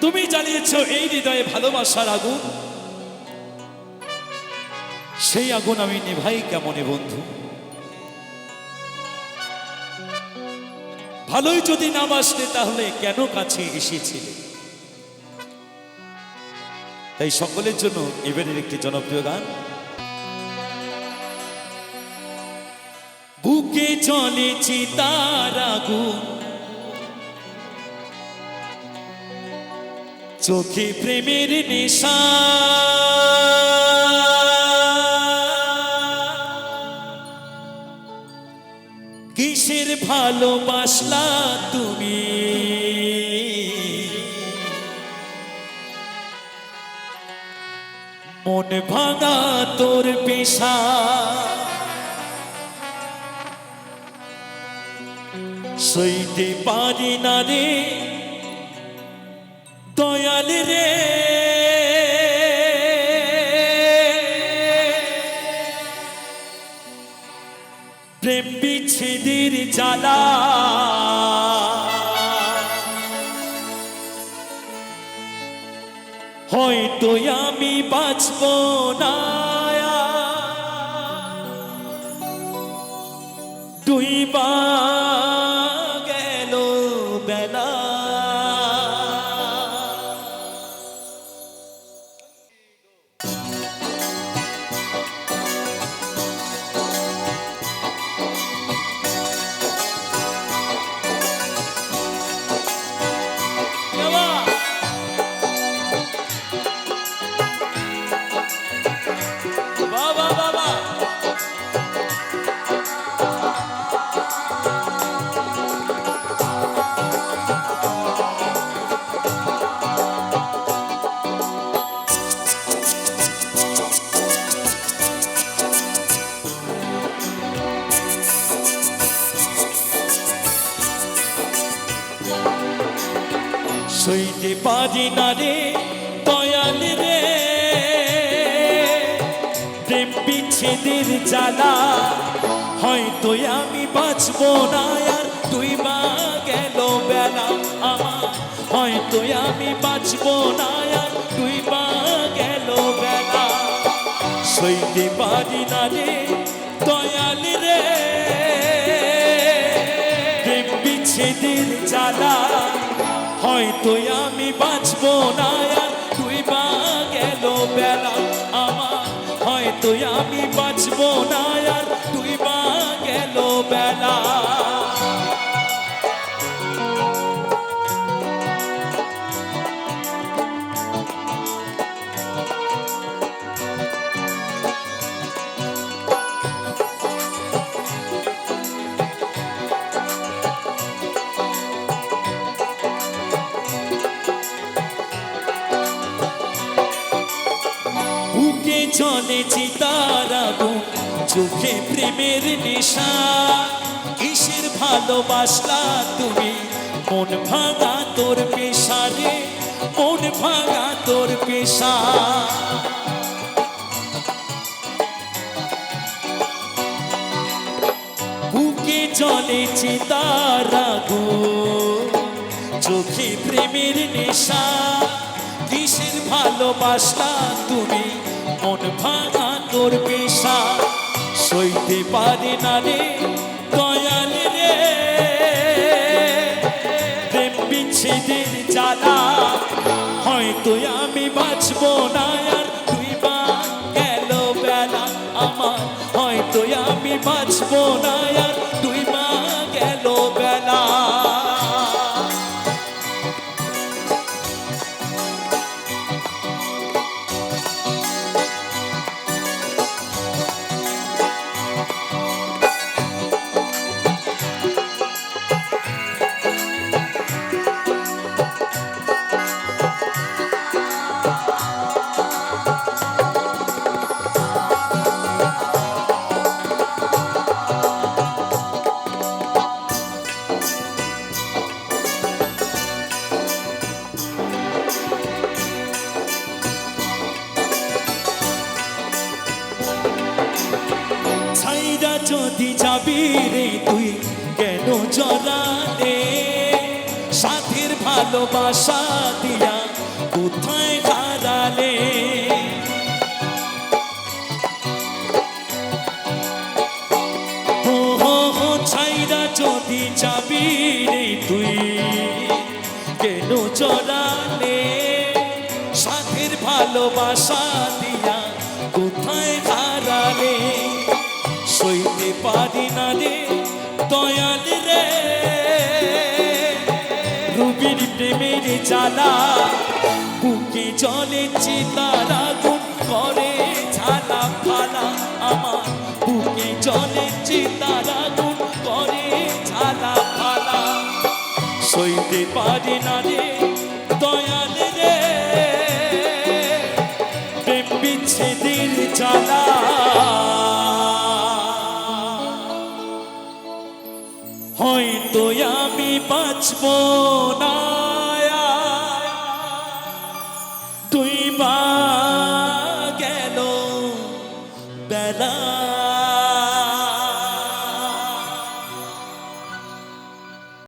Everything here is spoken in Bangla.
তুমি জ্বালিয়েছ এই হৃদয়ে ভালোবাসার আগুন। সেই আগুন আমি নেভাই কেমনে, বন্ধু? ভালোই যদি না বাসতে, তাহলে কেন কাছে এসেছিলে? তাই সকলের জন্য এবারের একটি জনপ্রিয় গান। বুকে চলে চিতার আগুন চোখে প্রেমের নেশা। কিসের ভালোবাসলা তুমি? মন ভাঙা তোর পেশা। সইতে পারি না রে দয়াল রে। প্রেম বিচ্ছেদের জ্বালা। হয়তো আমি বাঁচব না। তুই বা সইতে পারি না রে দয়াল রে। প্রেম বিচ্ছেদের জ্বালা, হয়তো আমি বাঁচব না আর তুই মা গেল বেলা আমার। হয়তো আমি বাঁচব না আর তুই মা গেল বেলা। সইতে পারি না রে দয়াল রে। প্রেম বিচ্ছেদের জ্বালা হয়তো আমি বাঁচব না আর তুই বা গেল বেলা আমার। হয়তো আমি বাঁচব না আর তুই বা গেল বেলা। বুকে চলে চিতার আগুন চোখে প্রেমের নেশা, কিসের ভালোবাসলা তুমি? মন ভাঙা তোর পেশা রে মন ভাঙা তোর পেশা। বুকে চলে চিতার আগুন চোখে প্রেমের নেশা, কিসের ভালোবাসলা তুমি? মন ভাঙা তোর পেশা সইতে পারে না রে দয়াল রে। প্রেম বিচ্ছেদের জ্বালা হয়তো আমি বাঁচব না আর তুই বা গেল বেলা। আমার হয়তো আমি বাঁচব না। যদি যাবি রে তুই কেন জড়ালে সাথের ভালো ভালোবাসা দিয়া কোথায় হো ছাইরা যদি যাবি রে তুই কেন জড়ালে সাথের ভালোবাসা দিয়া কোথায় হারালে? সইতে পারি না রে দয়াল রে। রুবির প্রেমের জ্বালা, বুকে জলে চিতার আগুন করে। ঝালা ফালা আমার, বুকে জলে চিতার আগুন করে। ঝালা ফালা। সইতে পারি না রে দয়াল রে। প্রেম বিচ্ছেদের জ্বালা। হয়তো আমি বাঁচব না। তুই বা